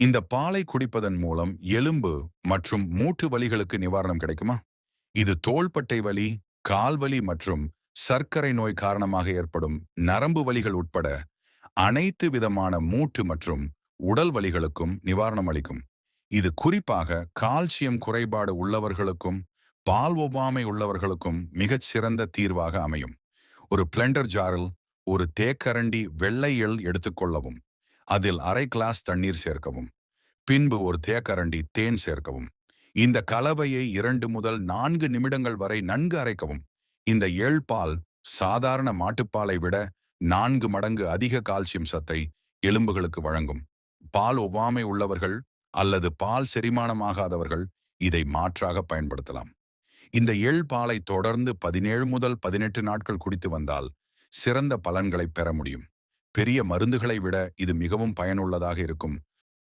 இந்த பாலை குடிப்பதன் மூலம் எலும்பு மற்றும் மூட்டு வலிகளுக்கு நிவாரணம் கிடைக்குமா? இது தோள்பட்டை வலி கால்வலி மற்றும் சர்க்கரை நோய் காரணமாக ஏற்படும் நரம்பு வலிகள் உட்பட அனைத்து விதமான மூட்டு மற்றும் உடல் வலிகளுக்கும் நிவாரணம் அளிக்கும். இது குறிப்பாக கால்சியம் குறைபாடு உள்ளவர்களுக்கும் பால் ஒவ்வாமை உள்ளவர்களுக்கும் மிகச் சிறந்த தீர்வாக அமையும். ஒரு பிளெண்டர் ஜாரில் ஒரு தேக்கரண்டி வெள்ளை எள் எடுத்துக்கொள்ளவும் அதில் அரை கிளாஸ் தண்ணீர் சேர்க்கவும் பின்பு ஒரு தேக்கரண்டி தேன் சேர்க்கவும். இந்த கலவையை இரண்டு முதல் நான்கு நிமிடங்கள் வரை நன்கு அரைக்கவும். இந்த ஏழ்பால் சாதாரண மாட்டுப்பாலை விட நான்கு மடங்கு அதிக கால்சியம் சத்தை எலும்புகளுக்கு வழங்கும். பால் ஒவ்வாமை உள்ளவர்கள் அல்லது பால் செரிமானமாகாதவர்கள் இதை மாற்றாக பயன்படுத்தலாம். இந்த எள் பாலை தொடர்ந்து பதினேழு முதல் பதினெட்டு நாட்கள் குடித்து வந்தால் சிறந்த பலன்களை பெற முடியும். பெரிய மருந்துகளை விட இது மிகவும் பயனுள்ளதாக இருக்கும்.